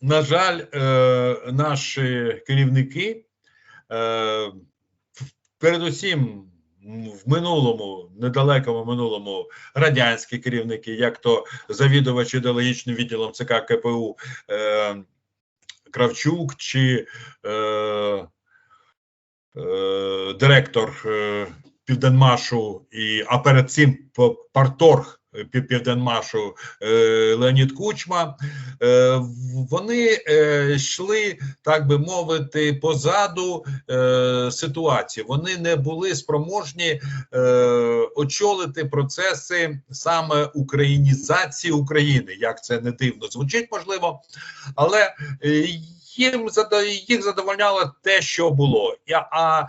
на жаль, е, наші керівники, е, передусім в минулому, недалекому минулому радянські керівники, як то завідувач ідеологічним відділом ЦК КПУ е, Кравчук чи е, е, директор е, Південмашу, і, а перед цим парторг Південмашу е, Леонід Кучма, е, вони е, йшли, так би мовити, позаду ситуації. Вони не були спроможні очолити процеси саме українізації України. Як це не дивно звучить, можливо, але їм їх задовольняло те, що було. А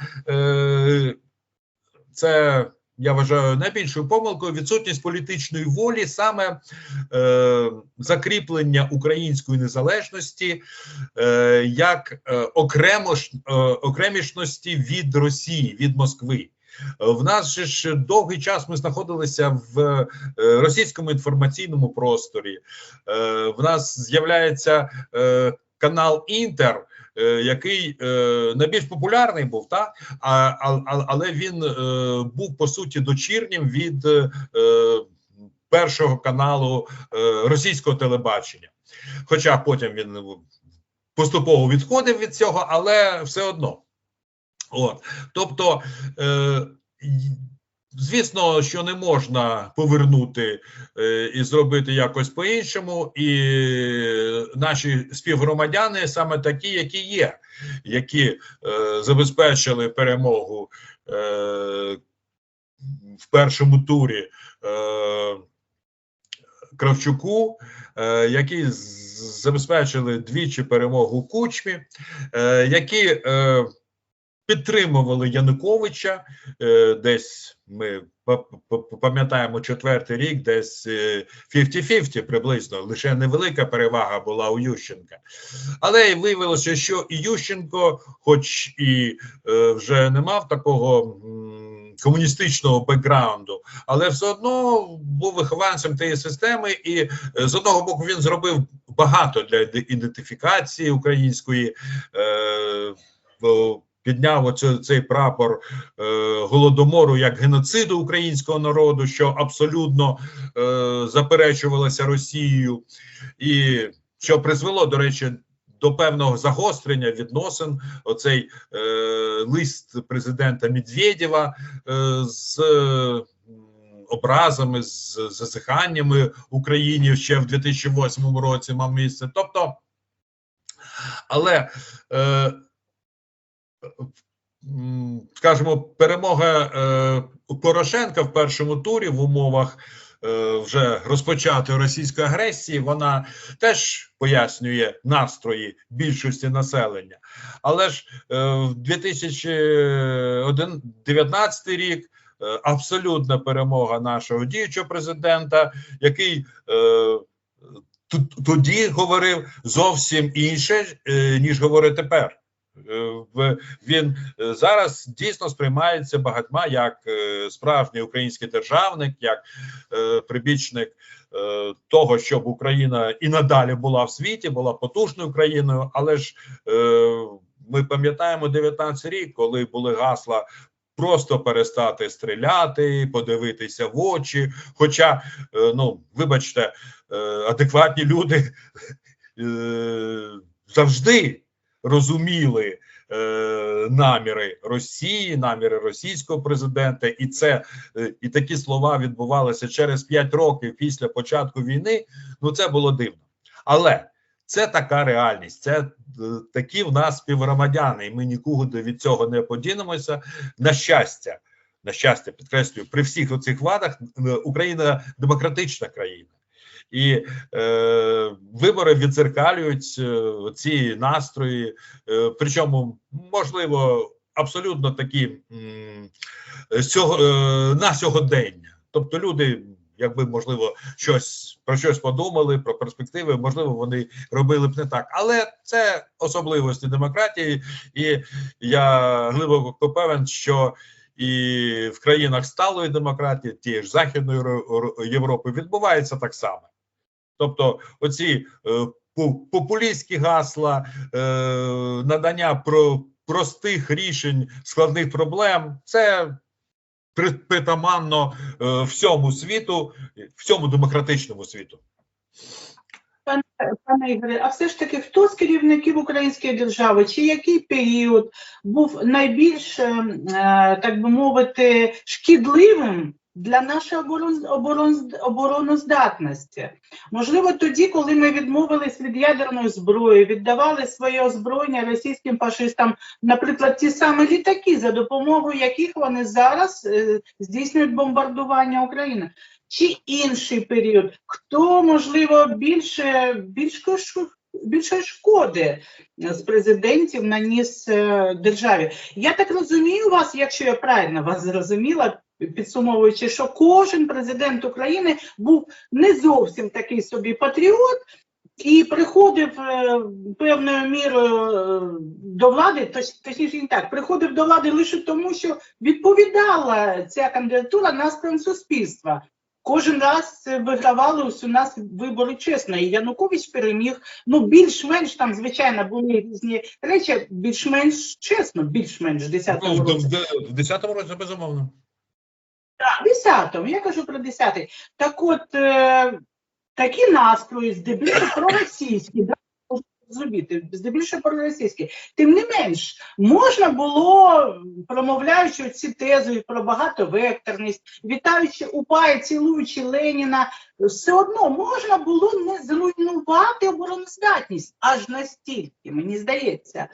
це я вважаю найбільшою помилкою відсутність політичної волі, саме е, закріплення української незалежності е, як е, окремо, е, окремішності від Росії від Москви. В нас же ж довгий час ми знаходилися в е, російському інформаційному просторі. Е, в нас з'являється е, канал Інтер. Е, який е, найбільш популярний був, так а, а, але він е, був по суті дочірнім від першого каналу російського телебачення. Хоча потім він поступово відходив від цього, але все одно. От, тобто. Звісно, що не можна повернути е, і зробити якось по-іншому, і наші співгромадяни саме такі, які є, які е, забезпечили перемогу е, в першому турі Кравчуку, які забезпечили двічі перемогу кучмі, які підтримували Януковича е, десь. Ми пам'ятаємо четвертий рік, десь 50-50 е, приблизно. Лише невелика перевага була у Ющенка, але виявилося, що і Ющенко, хоч і е, вже не мав такого комуністичного бекграунду, але все одно був вихованцем тієї системи, і з одного боку він зробив багато для ідентифікації української. Е, підняв оцю, цей прапор е, голодомору як геноциду українського народу, що абсолютно е, заперечувалося Росією, і що призвело до речі. До певного загострення відносин оцей е, лист президента Медведєва е, з е, образами, з зазиханнями Україні ще в 2008 році мав місце. Тобто, але е, скажімо, перемога е, Порошенка в першому турі в умовах е, вже розпочатої російської агресії, вона теж пояснює настрої більшості населення. Але ж е, в 2019 рік. Абсолютна перемога нашого діючого президента, який е, тоді говорив зовсім інше, е, ніж говорить тепер. Е, він е, зараз дійсно сприймається багатьма як е, справжній український державник, як прибічник того, щоб Україна і надалі була в світі, була потужною країною. Але ж ми пам'ятаємо 19 рік, коли були гасла. Просто перестати стріляти, подивитися в очі. Хоча, ну вибачте, адекватні люди завжди розуміли е, наміри Росії, наміри російського президента, і це е, і такі слова відбувалися через 5 років після початку війни. Ну це було дивно, але це така реальність. Це е, такі в нас співгромадяни, і ми нікуди від цього не подінемося. На щастя, на щастя, підкреслюю, при всіх оцих вадах е, Україна демократична країна і е, вибори відзеркалюють е, ці настрої, е, причому можливо абсолютно такі е, е, на сьогодення. Тобто, люди, якби можливо, щось про щось подумали, про перспективи, можливо, вони робили б не так, але це особливості демократії, і я глибоко певен, що і в країнах сталої демократії, тієї ж Західної Європи, відбувається так само. Тобто, оці е, популістські гасла, е, надання про простих рішень складних проблем. Це при- притаманно е, всьому світу, всьому демократичному світу. Пане Ігоре, а все ж таки, хто з керівників української держави, чи який період був найбільш, е, е, так би мовити, шкідливим для нашої оборон, оборон, обороноздатності? Можливо, тоді, коли ми відмовились від ядерної зброї, віддавали своє озброєння російським фашистам, наприклад, ті самі літаки, за допомогою яких вони зараз е, здійснюють бомбардування України чи інший період, хто можливо більше більше шкоди з президентів наніс е, державі. Я так розумію вас, якщо я правильно вас зрозуміла, підсумовуючи, що кожен президент України був не зовсім такий собі патріот. І приходив е, певною мірою е, до влади, точ- точніше не так, приходив до влади лише тому, що відповідала ця кандидатура настроєм суспільства. Кожен раз вигравали ось у нас вибори чесно. І Янукович переміг. Ну, більш-менш там, звичайно, були різні речі, більш-менш чесно, більш-менш в 10-му Ну, році. в 10-му році, безумовно. 10-му, я кажу про 10-й. Так от, е, такі настрої, здебільшого проросійські, да, зробити, здебільшого проросійські. Тим не менш, можна було, промовляючи ці тези про багатовекторність, вітаючи УПА і цілуючи Леніна, все одно можна було не зруйнувати обороноздатність аж настільки, мені здається.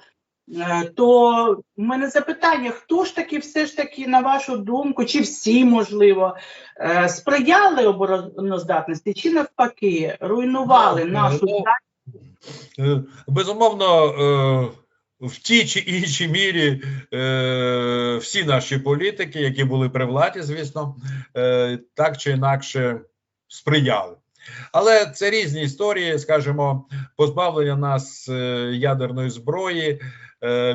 Е, То в мене запитання: хто ж таки, все ж таки, на вашу думку, чи всі можливо, е, сприяли обороноздатності, чи навпаки руйнували Ну, нашу ну, здатність? Е, Безумовно, е, в тій чи іншій мірі е, всі наші політики, які були при владі, звісно, е, так чи інакше сприяли. Але це різні історії, скажімо, позбавлення нас е, ядерної зброї е,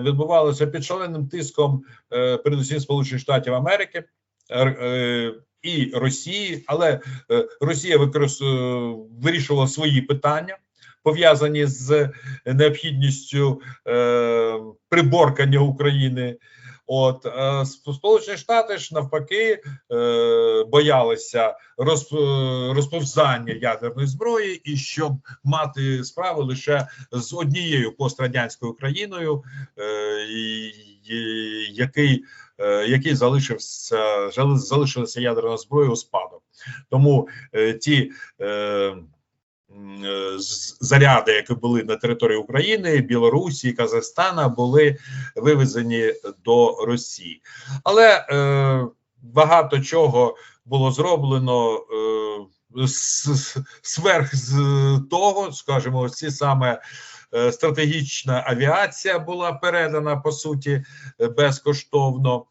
відбувалося під шаленим тиском, е, передусім Сполучених Штатів Америки. е, е, І Росії, але е, Росія використ... е, вирішувала свої питання, пов'язані з необхідністю е, приборкання України. От е, Сполучені Штати ж навпаки е, боялися е, розповзання ядерної зброї, і щоб мати справу лише з однією пострадянською країною, який, який залишився залишилася ядерна зброя у спадок. Тому ті. Е, е, заряди, які були на території України, Білорусі, Казахстана, були вивезені до Росії. Але е, багато чого було зроблено е, сверх з того, скажімо, ось ці саме. е, Стратегічна авіація була передана по суті е, безкоштовно.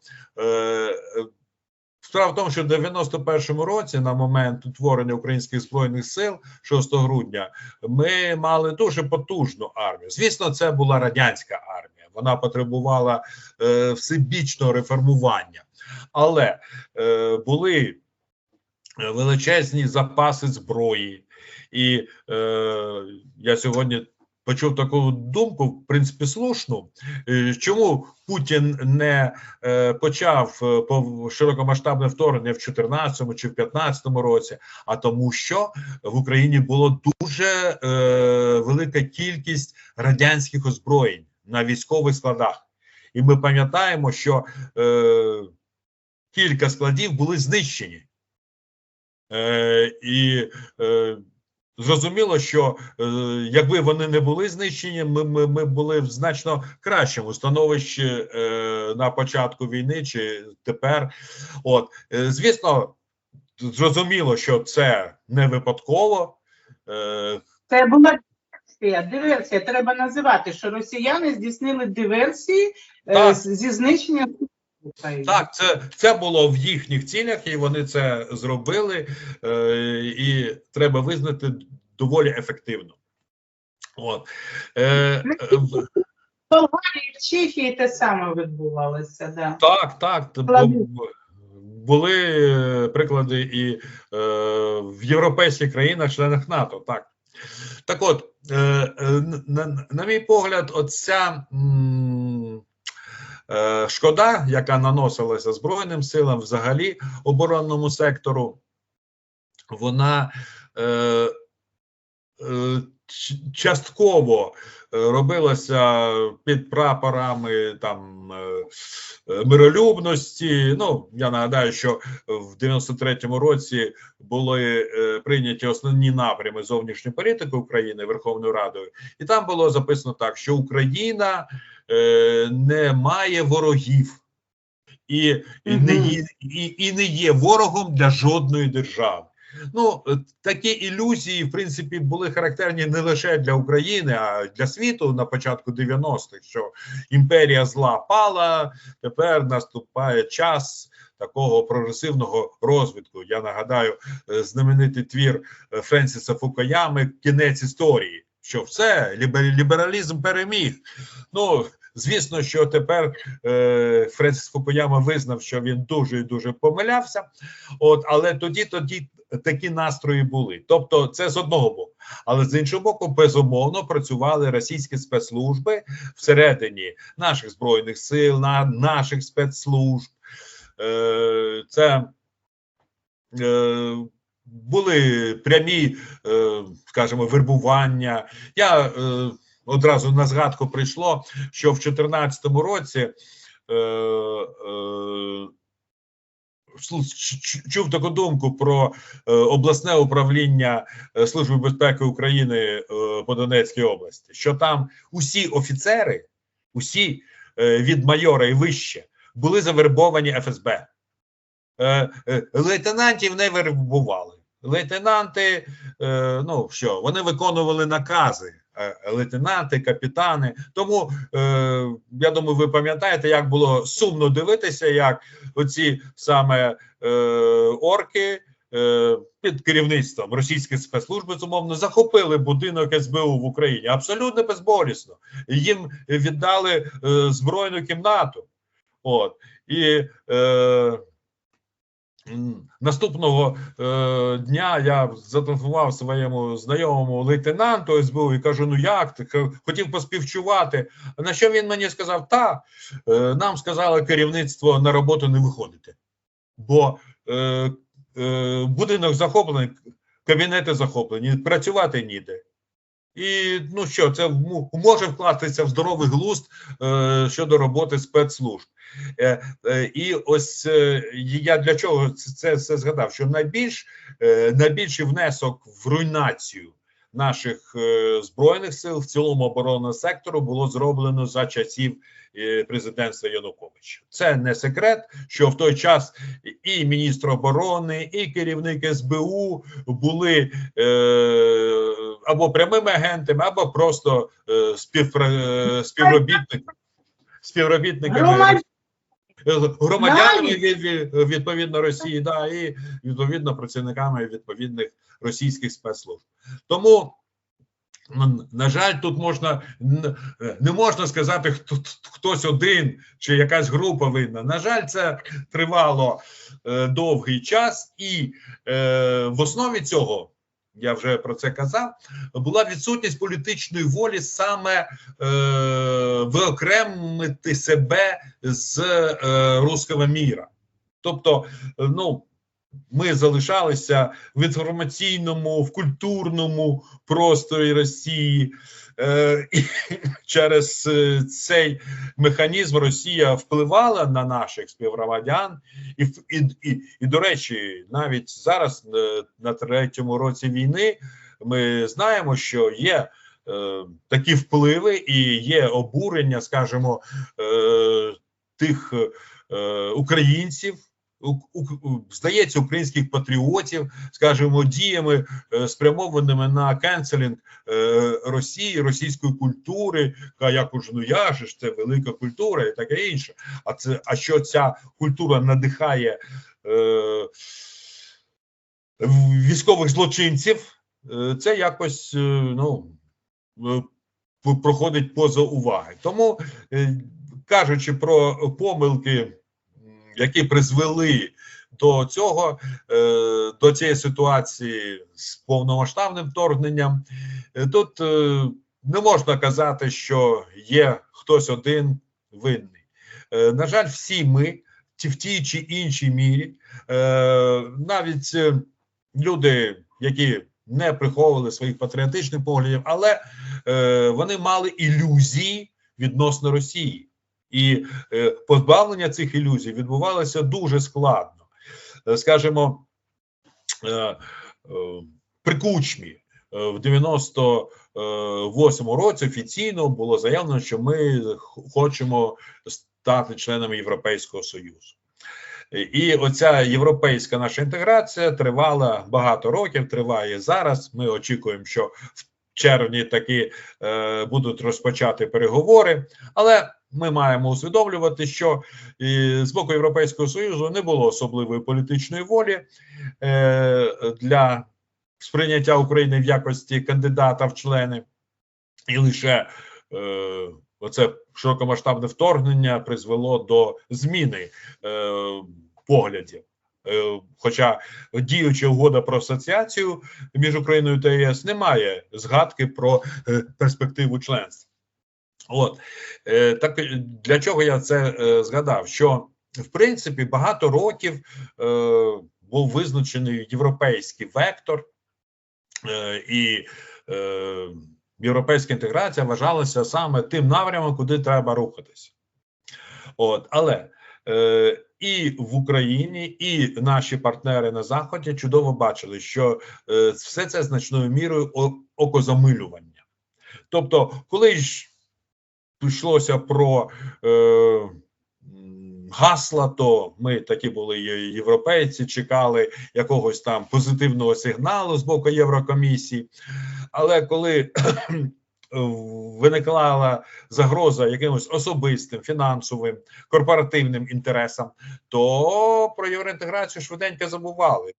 Е, е, Справа в тому, що в 91-му році, на момент утворення українських збройних сил, 6 грудня, ми мали дуже потужну армію. Звісно, це була радянська армія. Вона потребувала е, всебічного реформування, але е, були величезні запаси зброї, і е, я сьогодні. Почув таку думку, в принципі, слушну. Е, Чому Путін не е, почав е, широкомасштабне вторгнення в 2014 чи в 2015 році? А тому, що в Україні було дуже велика кількість радянських озброєнь на військових складах, і ми пам'ятаємо, що кілька складів були знищені. І зрозуміло, що е, якби вони не були знищені, ми, ми, ми були в значно кращому становищі е, на початку війни чи тепер. От, е, звісно, зрозуміло, що це не випадково. Е, Це була диверсія, диверсія. Треба називати, що росіяни здійснили диверсії е, зі знищення. Так, це, це було в їхніх цілях, і вони це зробили, е, і треба визнати доволі ефективно. От. Е, в- Болгарії, в Чехії те саме відбувалося. Да. так, так. т- бо- Складно. б- були приклади і е, в європейських країнах, членах НАТО. Так. Так от, е, е, на, на мій погляд, оця м, шкода, яка наносилася Збройним силам, взагалі оборонному сектору, вона е, е, частково е, робилася під прапорами там е, е, миролюбності. Ну, я нагадаю, що в 93-му році були прийняті основні напрями зовнішньої політики України Верховною Радою, і там було записано так, що Україна не має ворогів. І, і, не є, і, і не є ворогом для жодної держави. Ну, е, такі ілюзії, в принципі, були характерні не лише для України, а для світу на початку 90-х, що імперія зла пала, тепер наступає час такого прогресивного розвитку. Я нагадаю е, знаменитий твір е, Френсіса Фукоями Кінець історії. Що все, лібералізм переміг. Ну, звісно, що тепер е, Френсіс Фукуяма визнав, що він дуже і дуже помилявся. От, але тоді, тоді такі настрої були. Тобто, це з одного боку. Але з іншого боку, безумовно, працювали російські спецслужби всередині наших збройних сил, на наших спецслужб. Е, це е, були прямі, е, скажімо, вербування. Я одразу на згадку прийшло, що в 2014 році. Чув таку думку про е, обласне управління е, Служби безпеки України е, по Донецькій області, що там усі офіцери, усі від майора і вище, були завербовані ФСБ. Лейтенантів не вербували. Лейтенанти, е, ну що, вони виконували накази. е, Лейтенанти, капітани. Тому е, я думаю, ви пам'ятаєте, як було сумно дивитися, як оці саме орки під керівництвом російських спецслужб, безумовно, захопили будинок СБУ в Україні абсолютно безболісно. Їм віддали збройну кімнату. От і е, наступного е, дня я зателефонував своєму знайомому лейтенанту СБУ і кажу: ну як ти хотів поспівчувати? На що він мені сказав: та е, нам сказали керівництво на роботу не виходити, бо е, е, будинок захоплений, кабінети захоплені, працювати ніде. І ну що, це може вкластися в здоровий глузд е, щодо роботи спецслужб. Е, е, і ось е, я для чого це, це все згадав? Що найбільш е, найбільший внесок в руйнацію наших е, збройних сил в цілому оборонного сектору було зроблено за часів е, президентства Януковича. Це не секрет, що в той час і міністр оборони, і керівник СБУ були е, або прямими агентами, або просто е, е, співробітниками. Співробітниками громадянами від, від, відповідно Росії, да, і відповідно працівниками відповідних російських спецслужб. Тому, на жаль, тут можна не можна сказати, хто хтось один чи якась група винна. На жаль, це тривало е, довгий час, і е, в основі цього. Я вже про це казав. Була відсутність політичної волі саме е, виокремити себе з е, руского міра. Тобто, е, ну ми залишалися в інформаційному, в культурному просторі Росії. Е, і через е, цей механізм Росія впливала на наших співгромадян, і, і, і, і до речі, навіть зараз е, на третьому році війни ми знаємо, що є такі впливи і є обурення, скажімо, тих українців. Здається, українських патріотів, скажімо, діями е, спрямованими на кенселінг Росії, російської культури. Як уже ну я ж це велика культура і таке інше. А це а що ця культура надихає е, військових злочинців? Е, Це якось е, ну проходить поза уваги. Тому кажучи про помилки, які призвели до цього, е, до цієї ситуації з повномасштабним вторгненням, е, тут е, не можна казати, що є хтось один винний. На жаль, всі ми в тій чи іншій мірі, навіть люди, які не приховували своїх патріотичних поглядів, але вони мали ілюзії відносно Росії, і е, позбавлення цих ілюзій відбувалося дуже складно. Е, Скажімо, е, при кучмі в 98-му році офіційно було заявлено, що ми хочемо стати членами Європейського Союзу. І оця європейська наша інтеграція тривала багато років, триває зараз. Ми очікуємо, що в червні таки е, будуть розпочати переговори, але ми маємо усвідомлювати, що і з боку Європейського Союзу не було особливої політичної волі е, для сприйняття України в якості кандидата в члени, і лише е, оце широкомасштабне вторгнення призвело до зміни е, поглядів. Е, Хоча діюча угода про асоціацію між Україною та ЄС не має згадки про е, перспективу членства. От е, так для чого я це згадав? Що в принципі багато років був визначений європейський вектор, і європейська інтеграція вважалася саме тим напрямом, куди треба рухатися. От, але і в Україні, і наші партнери на Заході чудово бачили, що е, все це значною мірою окозамилювання. Тобто, коли ж йшлося про е, гасла, то ми такі були європейці, чекали якогось там позитивного сигналу з боку Єврокомісії. Але коли виникла загроза якимось особистим, фінансовим, корпоративним інтересам, то про євроінтеграцію швиденько забували.